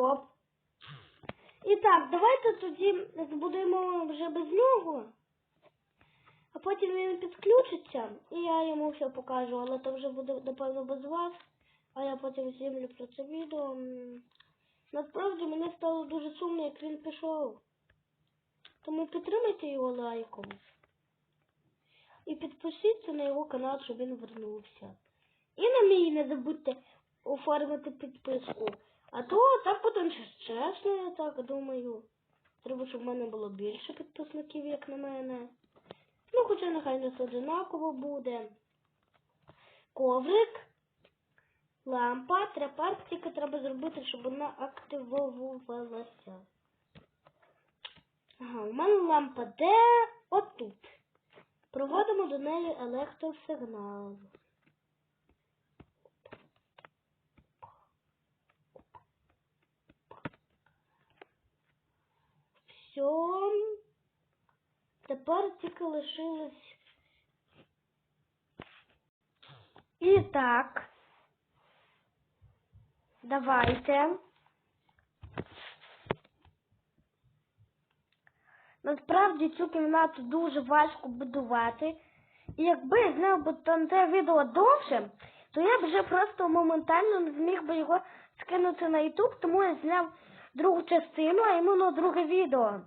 стоп. І так, давайте тоді збудуємо вже без нього. А потім він підключиться, і я йому все покажу, але то вже буде, напевно, без вас. А я потім знімлю про це відео. Насправді мені стало дуже сумно, як він пішов. Тому підтримайте його лайком. І підпишіться на його канал, щоб він вернувся. І на мій не забудьте оформити підписку. А то так потім щось чесно, так думаю. Треба, щоб в мене було більше підписників, як на мене. Ну, хоча нехай нас одинаково буде. Коврик, лампа, трепар, тільки треба зробити, щоб вона активовувалася. Ага, у мене лампа де? Отут. Проводимо до неї електросигнал. Все. Тепер тільки лишилось. І так. Давайте. Насправді цю кімнату дуже важко будувати. І якби я зняв би те відео довше, то я б вже просто моментально не зміг би його скинути на YouTube, тому я зняв другу частину, а іменно друге відео.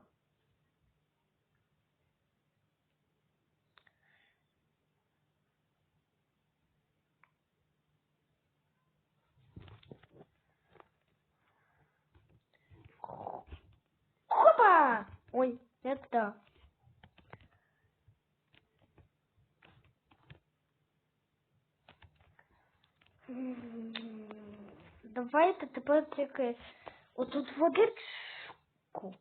Опа! Ой, М, Давайте тепер тільки отут водичку.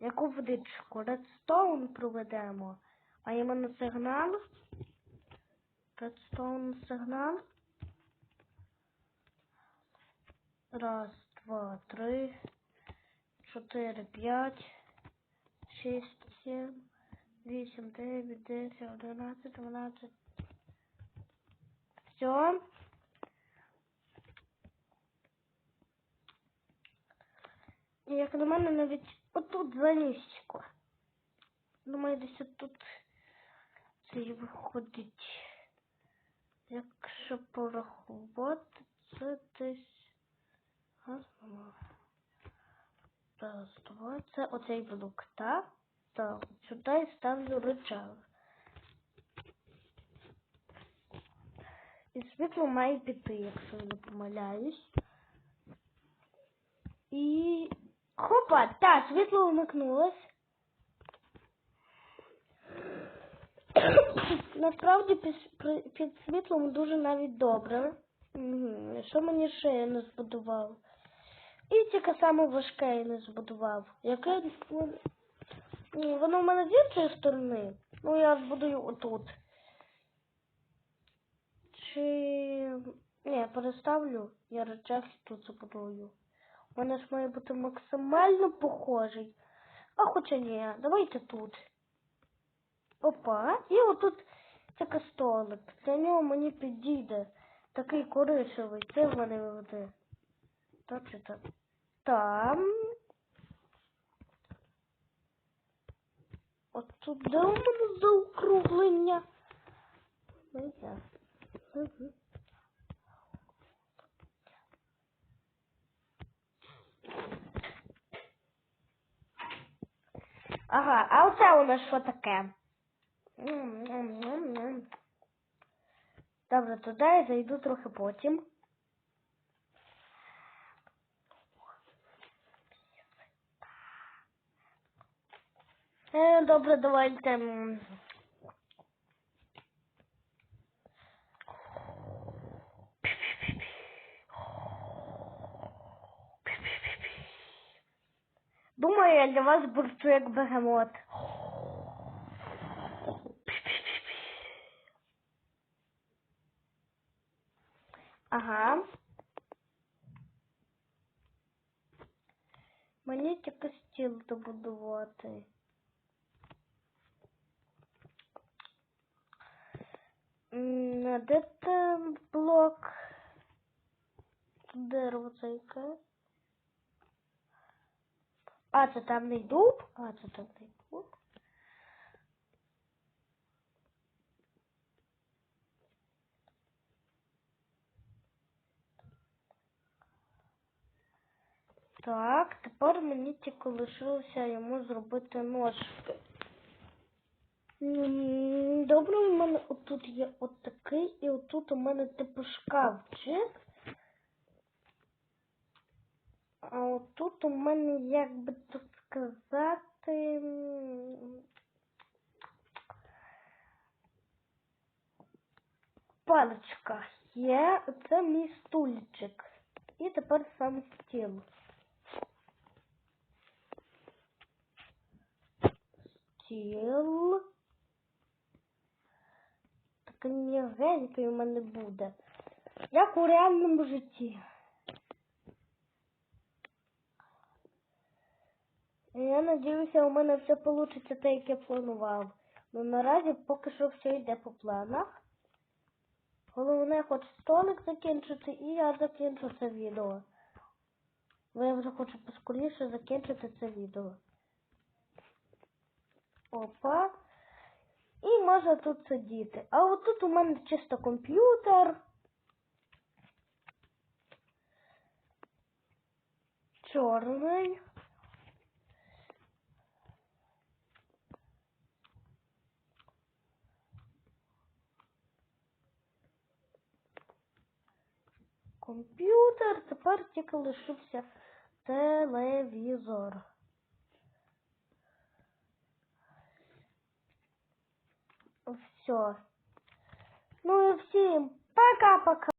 Яку водичку? Редстоун проведемо. А іменно сигнал. Редстоун сигнал. Раз, два, три, чотири, п'ять, шість, сім, вісім, дев'ять, десять, одинадцять, дванадцять. Все. І як на мене навіть отут занизько. Думаю, десь отут це і виходить. Якщо порахувати, це десь. Раз, два. Це оцей блок, так? Так, сюди ставлю рычаг. І світло має піти, якщо я не помиляюсь. І. Хопа! Так, світло вмикнулось. Насправді під, під світлом дуже навіть добре. Мгм. Що мені ще я не збудував? І тільки саме важке я не збудував. Яке ну, ні, воно в мене з іншої сторони. Ну я збудую отут. Чи. Ні, переставлю, я речах тут забудую. У мене ж має бути максимально похожий. А хоча ні, давайте тут. Опа. І отут це столик. Для нього мені підійде. Такий коричневий. Це в мене буде. Так чи так? Там. От де у мене заокруглення? Ну. Ага, а оце у нас що таке? Добре, туди я зайду трохи потім. Добре, давайте. Думаю, я для вас бурчу як бегемот. Ага. Мені тільки стіл добудувати. А там блок? Яке? А, це темний дуб? А, це темний дуб. Так, тепер мені тільки лишилося йому зробити ножки. Добре, у мене отут є отакий, і отут у мене типу шкафчик. А отут у мене, як би тут сказати. м, Паличка є, це мій стульчик. І тепер сам стіл. Стіл. Такий м'ягенький у мене буде. Як у реальному житті. Я надіюся, у мене все вийде так, як я планував. Ну наразі поки що все йде по планах. Головне, хоч столик закінчити, і я закінчу це відео. Бо я вже хочу поскоріше закінчити це відео. Опа. І можна тут сидіти. А отут у мене чисто комп'ютер. Чорний. Комп'ютер, тепер тільки лишився телевізор. Все. Ну і всім пока-пока.